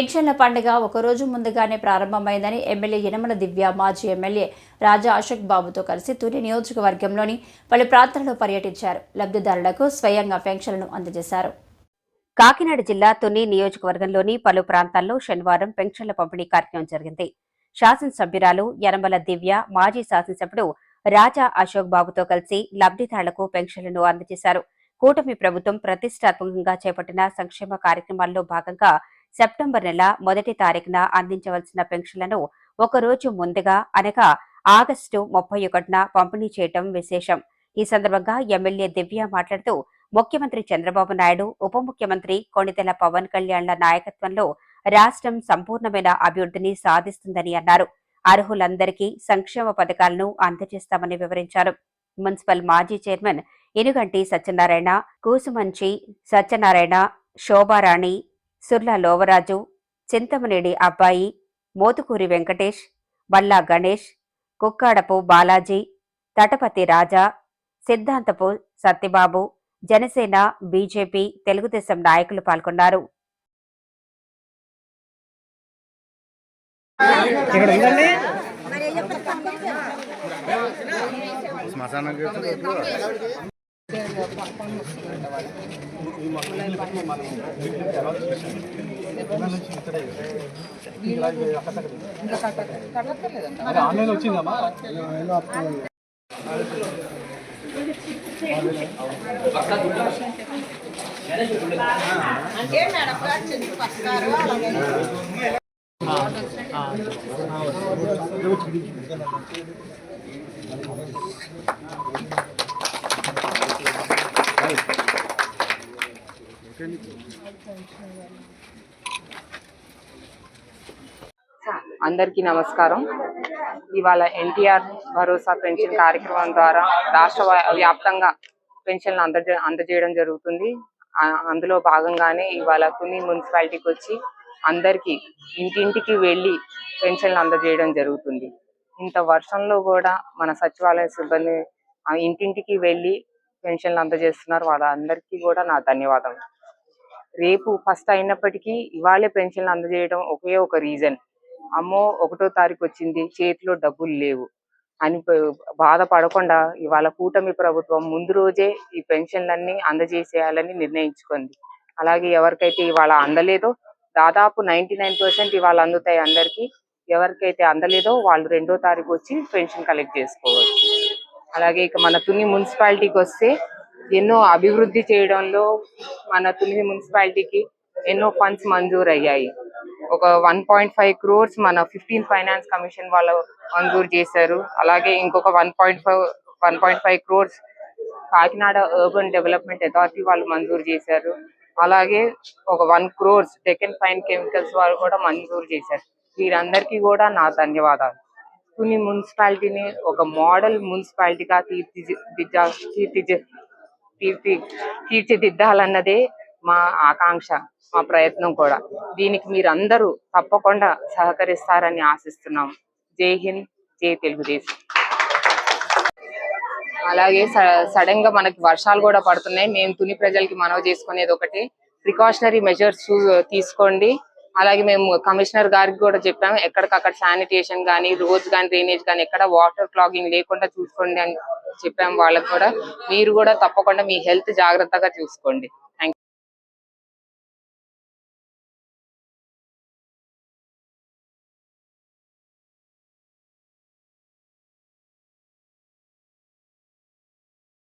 పెన్షన్ల పండుగ ఒకరోజు ముందుగానే ప్రారంభమైందని ఎమ్మెల్యే యనమల దివ్య మాజీ ఎమ్మెల్యే రాజా అశోక్ బాబుతో కలిసి తుని నియోజకవర్గంలోని పలు ప్రాంతాల్లో పర్యటించారు. లబ్ధిదారులకు స్వయంగా పెన్షన్లను అందజేశారు. కాకినాడ జిల్లా తుని నియోజకవర్గంలోని పలు ప్రాంతాల్లో శనివారం పెన్షన్ల పంపిణీ కార్యక్రమం జరిగింది. శాసనసభ్యురాలు యనమల దివ్య మాజీ శాసనసభ్యుడు రాజా అశోక్ బాబుతో కలిసి లబ్ధిదారులకు పెన్షన్లను అందజేశారు. కూటమి ప్రభుత్వం ప్రతిష్టాత్మకంగా చేపట్టిన సంక్షేమ కార్యక్రమాల్లో భాగంగా సెప్టెంబర్ నెల మొదటి తారీఖున అందించవలసిన పెన్షన్లను ఒక రోజు ముందుగా అనగా ఆగస్టు ముప్పై ఒకటిన పంపిణీ చేయటం విశేషం. ఈ సందర్భంగా ఎమ్మెల్యే దివ్య మాట్లాడుతూ ముఖ్యమంత్రి చంద్రబాబు నాయుడు ఉప ముఖ్యమంత్రి కొణితెల పవన్ కళ్యాణ్ల నాయకత్వంలో రాష్ట్రం సంపూర్ణమైన అభివృద్ధిని సాధిస్తుందని అన్నారు. అర్హులందరికీ సంక్షేమ పథకాలను అందజేస్తామని వివరించారు. మున్సిపల్ మాజీ చైర్మన్ ఇనుగంటి సత్యనారాయణ కూసుమంచి సత్యనారాయణ శోభారాణి సుర్ల లోవరాజు చింతమనేడి అబ్బాయి మోతుకూరి వెంకటేష్ బల్లా గణేష్ కుక్కాడపు బాలాజీ తటపతి రాజా సిద్ధాంతపు సత్యబాబు జనసేన బీజేపీ తెలుగుదేశం నాయకులు పాల్గొన్నారు. అంటే మేడం శ్మశానం అది ఆన్లైన్ వచ్చిందమ్మా అందరికీ నమస్కారం. ఇవాళ ఎన్టీఆర్ భరోసా పెన్షన్ కార్యక్రమం ద్వారా రాష్ట్ర వ్యాప్తంగా పెన్షన్లు అందజే అందజేయడం జరుగుతుంది. అందులో భాగంగానే ఇవాళ తుని మున్సిపాలిటీకి వచ్చి అందరికీ ఇంటింటికి వెళ్ళి పెన్షన్లు అందజేయడం జరుగుతుంది. ఇంత వర్షంలో కూడా మన సచివాలయ సిబ్బంది ఇంటింటికి వెళ్ళి పెన్షన్లు అందజేస్తున్నారు. వాళ్ళందరికీ కూడా నా ధన్యవాదాలు రేపు ఫస్ట్ అయినప్పటికీ ఇవాళే పెన్షన్లు అందజేయడం ఒకే ఒక రీజన్. అమ్మో ఒకటో తారీఖు వచ్చింది చేతిలో డబ్బులు లేవు అని బాధపడకుండా ఇవాళ కూటమి ప్రభుత్వం ముందు రోజే ఈ పెన్షన్లన్నీ అందజేసేయాలని నిర్ణయించుకుంది. అలాగే ఎవరికైతే ఇవాళ అందలేదో దాదాపు నైన్టీ నైన్ పర్సెంట్ ఇవాళ అందుతాయి అందరికీ. ఎవరికైతే అందలేదో వాళ్ళు రెండో తారీఖు వచ్చి పెన్షన్ కలెక్ట్ చేసుకోవచ్చు. అలాగే ఇక మన తుని మున్సిపాలిటీకి వస్తే ఎన్నో అభివృద్ధి చేయడంలో మన తుని మున్సిపాలిటీకి ఎన్నో ఫండ్స్ మంజూరు అయ్యాయి ఒక వన్ పాయింట్ ఫైవ్ క్రోర్స్ మన ఫిఫ్టీన్ ఫైనాన్స్ కమిషన్ వాళ్ళు మంజూరు చేశారు. అలాగే ఇంకొక one point five one point five crores Kakinada urban development authority వాళ్ళు మంజూరు చేశారు. అలాగే ఒక one crores Deccan fine chemicals వాళ్ళు కూడా మంజూరు చేశారు. వీరందరికీ కూడా నా ధన్యవాదాలు. తుని మున్సిపాలిటీని ఒక మోడల్ మున్సిపాలిటీగా తీర్చిదిద్దా తీర్చిది తీర్చి తీర్చిదిద్దాలన్నదే మా ఆకాంక్ష మా ప్రయత్నం కూడా. దీనికి మీరందరూ తప్పకుండా సహకరిస్తారని ఆశిస్తున్నాం. జై హింద్ జై తెలుగుదేశం. అలాగే సడన్గా మనకి వర్షాలు కూడా పడుతున్నాయి. మేము తుని ప్రజలకి మనవి చేసుకునేది ఒకటి. ప్రికాషనరీ మెజర్స్ తీసుకోండి. అలాగే మేము కమిషనర్ గారికి కూడా చెప్పాము ఎక్కడికక్కడ శానిటేషన్ కానీ రోడ్స్ కానీ డ్రైనేజ్ కానీ ఎక్కడ వాటర్ క్లాగింగ్ లేకుండా చూసుకోండి అని చెప్పాము వాళ్ళకి కూడా. మీరు కూడా తప్పకుండా మీ హెల్త్ జాగ్రత్తగా చూసుకోండి. థ్యాంక్